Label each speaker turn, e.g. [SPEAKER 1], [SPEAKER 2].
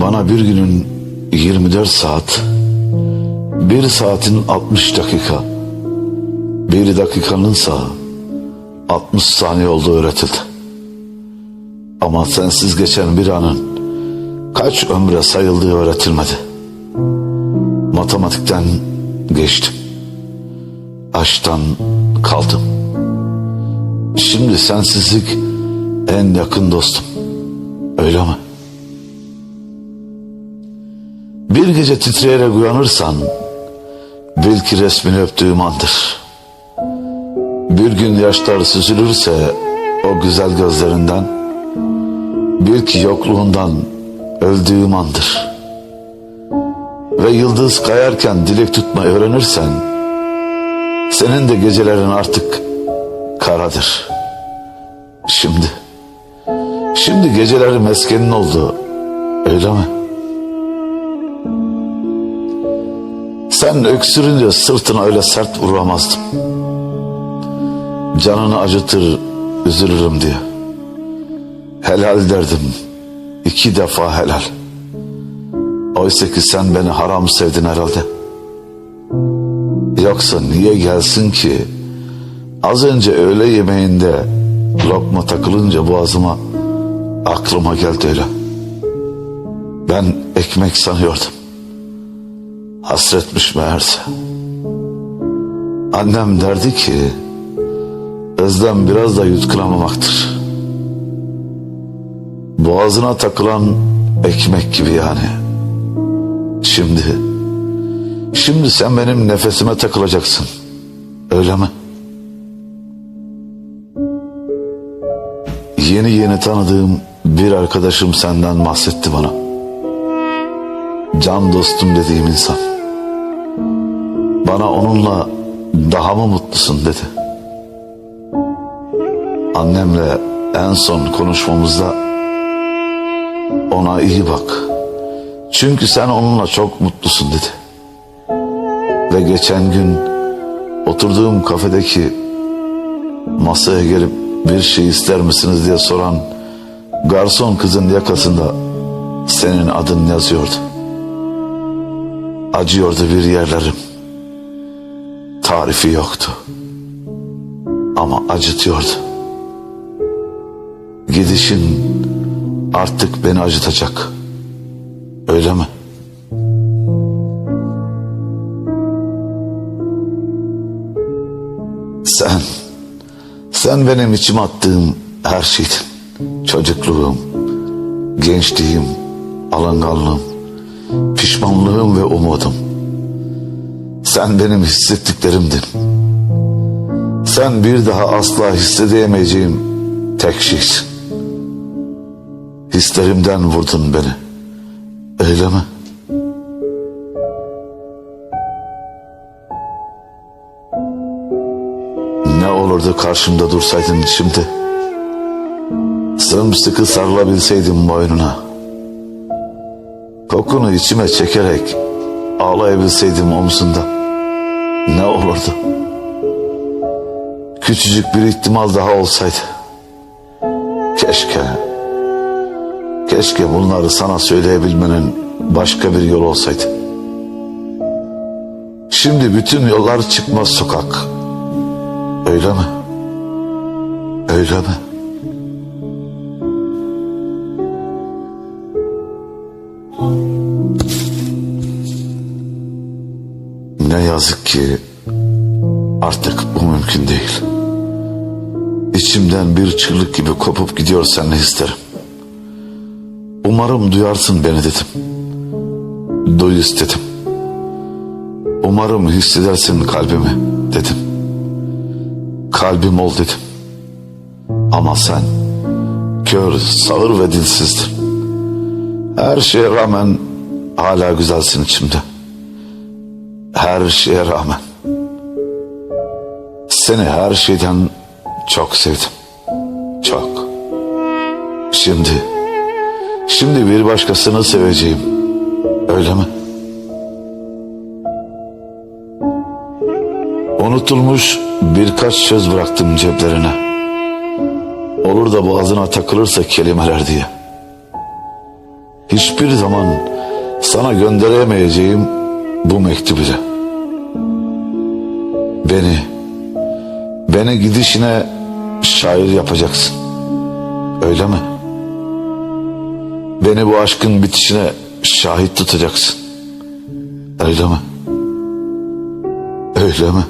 [SPEAKER 1] Bana bir günün 24 saat, bir saatin 60 dakika, bir dakikanınsa 60 saniye olduğu öğretildi. Ama sensiz geçen bir anın kaç ömre sayıldığı öğretilmedi. Matematikten geçtim. Aşktan kaldım. Şimdi sensizlik en yakın dostum. Öyle mi? Bir gece titreyerek uyanırsan bil ki resmini öptüğüm andır. Bir gün yaşlar süzülürse o güzel gözlerinden bil ki yokluğundan öldüğüm andır. Ve yıldız kayarken dilek tutmayı öğrenirsen senin de gecelerin artık karadır. Şimdi, şimdi geceleri meskenin oldu öyle mi? Sen öksürünce sırtına öyle sert vuramazdım. Canını acıtır, üzülürüm diye. Helal derdim. iki defa helal. Oysa ki sen beni haram sevdin herhalde. Yoksa niye gelsin ki? Az önce öğle yemeğinde lokma takılınca boğazıma aklıma geldi öyle. Ben ekmek sanıyordum. Hasretmiş meğerse. Annem derdi ki özlem biraz da yutkunamamaktır. Boğazına takılan ekmek gibi yani. Şimdi, şimdi sen benim nefesime takılacaksın. Öyle mi? Yeni yeni tanıdığım bir arkadaşım senden bahsetti bana. Can dostum dediğim insan. Bana onunla daha mı mutlusun dedi. Annemle en son konuşmamızda ona iyi bak. Çünkü sen onunla çok mutlusun dedi. Ve geçen gün oturduğum kafedeki masaya gelip bir şey ister misiniz diye soran garson kızın yakasında senin adın yazıyordu. Acıyordu bir yerlerim. Tarifi yoktu. Ama acıtıyordu. Gidişin artık beni acıtacak. Öyle mi? Sen, sen benim içime attığım her şeydin. Çocukluğum, gençliğim, alınganlığım, pişmanlığım ve umudum. Sen benim hissettiklerimdin. Sen bir daha asla hissedemeyeceğim tek şeysin. Hislerimden vurdun beni. Öyle mi? Olurdu karşımda dursaydın şimdi? Sımsıkı sarılabilseydim boynuna. Kokunu içime çekerek ağlayabilseydim omzunda. Ne olurdu? Küçücük bir ihtimal daha olsaydı. Keşke. Keşke bunları sana söyleyebilmenin başka bir yol olsaydı. Şimdi bütün yollar çıkmaz sokak. Öyle mi? Öyle mi? Ne yazık ki artık bu mümkün değil. İçimden bir çığlık gibi kopup gidiyor seninle isterim. Umarım duyarsın beni dedim. Duy istedim. Umarım hissedersin kalbimi dedim. Kalbim ol dedim. Ama sen kör, sağır ve dilsizdin. Her şeye rağmen hala güzelsin içimde. Her şeye rağmen. Seni her şeyden çok sevdim. Çok. Şimdi, şimdi bir başkasını seveceğim. Öyle mi? Unutulmuş birkaç söz bıraktım ceplerine. Olur da boğazına takılırsa kelimeler diye. Hiçbir zaman sana gönderemeyeceğim bu mektubu ile. Beni, beni gidişine şair yapacaksın. Öyle mi? Beni bu aşkın bitişine şahit tutacaksın. Öyle mi? Öyle mi?